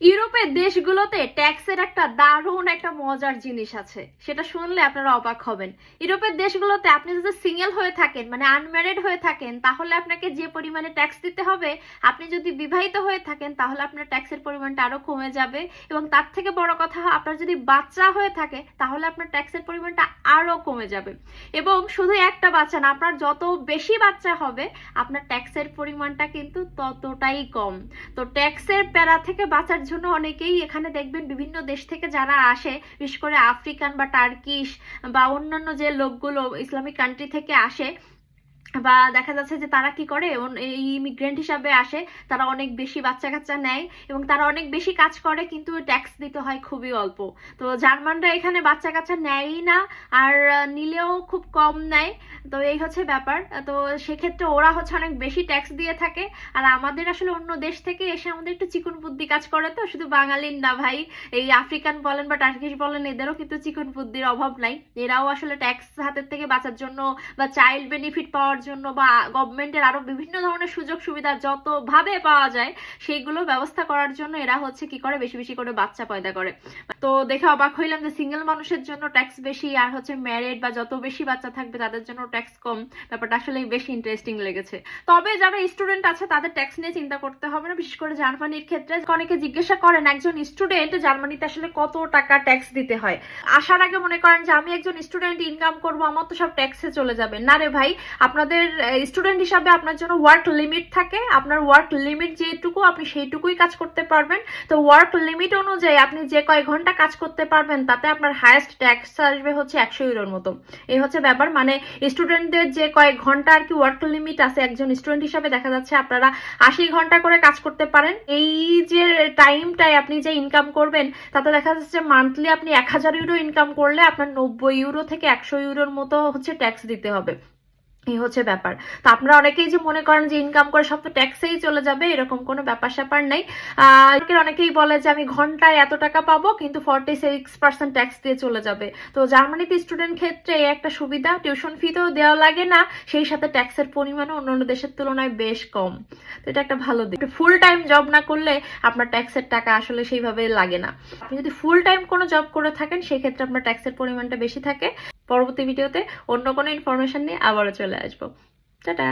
ইউরোপের দেশগুলোতে ট্যাক্সের একটা দারুণ একটা মজার জিনিস আছে। সেটা শুনলে আপনারা অবাক হবেন। ইউরোপের দেশগুলোতে আপনি যদি সিঙ্গেল হয়ে থাকেন মানে আনম্যারিড হয়ে থাকেন, তাহলে আপনাকে যে পরিমাণে ট্যাক্স দিতে হবে, আপনি যদি বিবাহিত হয়ে থাকেন, তাহলে আপনার ট্যাক্সের পরিমাণটা আরও কমে যাবে। এবং তার থেকে বড় কথা, আপনার যদি বাচ্চা হয়ে থাকে, তাহলে আপনার ট্যাক্সের পরিমাণটা আরও কমে যাবে। এবং শুধু একটা বাচ্চা না, আপনার যত বেশি বাচ্চা হবে, আপনার ট্যাক্সের পরিমাণটা কিন্তু ততটাই কম। তো ট্যাক্সের প্যারা থেকে বাঁচার জন্য অনেকেই এখানে দেখবেন বিভিন্ন দেশ থেকে যারা আসে, বিশেষ করে আফ্রিকান বা টার্কিশ বা অন্যান্য যে লোকগুলো ইসলামিক কান্ট্রি থেকে আসে বা দেখা যাচ্ছে যে তারা কি করে এই ইমিগ্রেন্ট হিসাবে আসে, তারা অনেক বেশি বাচ্চা কাচ্চা নেয় এবং তারা অনেক বেশি কাজ করে কিন্তু ট্যাক্স দিতে হয় খুবই অল্প। তো জার্মানরা এখানে বাচ্চা কাচ্চা নেয়ই না আর নিলেও খুব কম নেয়। তো এই হচ্ছে ব্যাপার। তো সেক্ষেত্রে ওরা হচ্ছে অনেক বেশি ট্যাক্স দিয়ে থাকে। আর আমাদের আসলে অন্য দেশ থেকে এসে আমাদের একটু চিকন বুদ্ধি কাজ করে তো, শুধু বাঙালির না ভাই। এই আফ্রিকান বলেন বা টার্কিশ বলেন, এদেরও কিন্তু চিকন বুদ্ধির অভাব নাই। এরাও আসলে ট্যাক্স হাতের থেকে বাঁচার জন্য বা চাইল্ড বেনিফিট পাওয়ার জন্য বা গভর্নমেন্টের আরও বিভিন্ন ধরনের সুযোগ সুবিধা যত ভাবে পাওয়া যায়, সেইগুলো ব্যবস্থা করার জন্য এরা হচ্ছে কি করে বেশি বেশি করে বাচ্চা পয়দা করে। তো দেখে অবাক হইলাম যে সিঙ্গেল মানুষের জন্য ট্যাক্স বেশি আর হচ্ছে ম্যারিড বা যত বেশি বাচ্চা থাকবে তাদের জন্য ট্যাক্স কম। ব্যাপারটা আসলে বেশি ইন্টারেস্টিং লেগেছে। তবে যারা স্টুডেন্ট আছে তাদের ট্যাক্স নিয়ে চিন্তা করতে হবে না, বিশেষ করে জার্মানির ক্ষেত্রে। অনেকে জিজ্ঞাসা করেন, একজন স্টুডেন্ট জার্মানিতে আসলে কত টাকা ট্যাক্স দিতে হয়? আসার আগে মনে করেন যে, আমি একজন স্টুডেন্ট ইনকাম করব, আমার তো সব ট্যাক্সে চলে যাবে। না রে ভাই আপনাদের স্টুডেন্ট হিসাবে আপনার জন্য ওয়ার্ক লিমিট থাকে। আপনার ওয়ার্ক লিমিট যেটুকু, আপনি সেইটুকুই কাজ করতে পারবেন। তো ওয়ার্ক লিমিট অনুযায়ী আপনি যে কয় ঘণ্টা কাজ করতে পারবেন, তাতে আপনার হায়েস্ট ট্যাক্স আসবে হচ্ছে একশো ইউরোর মতো। এই হচ্ছে ব্যাপার। মানে স্টুডেন্টদের যে কয়েক ঘণ্টা আর কি ওয়ার্ক লিমিট আছে, একজন স্টুডেন্ট হিসাবে দেখা যাচ্ছে আপনারা আশি ঘণ্টা করে কাজ করতে পারেন। এই যে টাইমটাই আপনি যে ইনকাম করবেন, তাতে দেখা যাচ্ছে মান্থলি আপনি এক হাজার ইউরো ইনকাম করলে আপনার নব্বই ইউরো থেকে একশো ইউরোর মতো হচ্ছে ট্যাক্স দিতে হবে। এই হচ্ছে ব্যাপার। তো আপনারা অনেকেই যে মনে করেন যে ইনকাম করে সব তো ট্যাক্সেই চলে যাবে, এরকম কোনো ব্যাপার স্যাপার নেই। অনেকেই বলে যে আমি ঘন্টায় এত টাকা পাবো, কিন্তু ফর্টি সিক্স পার্সেন্ট ট্যাক্স দিয়ে চলে যাবে। তো জার্মানিতে স্টুডেন্ট ক্ষেত্রে এই একটা সুবিধা টিউশন ফি তো দেওয়া লাগে না, সেই সাথে ট্যাক্সের পরিমাণও অন্যান্য দেশের তুলনায় বেশ কম। তো এটা একটা ভালো দিক। ফুল টাইম জব না করলে আপনার ট্যাক্সের টাকা আসলে সেইভাবে লাগে না। আপনি যদি ফুল টাইম কোনো জব করে থাকেন, সেক্ষেত্রে আপনার ট্যাক্সের পরিমাণটা বেশি থাকে। পরবর্তী ভিডিওতে অন্য কোনো ইনফরমেশান নিয়ে আবারও চলে আসব। টাটা!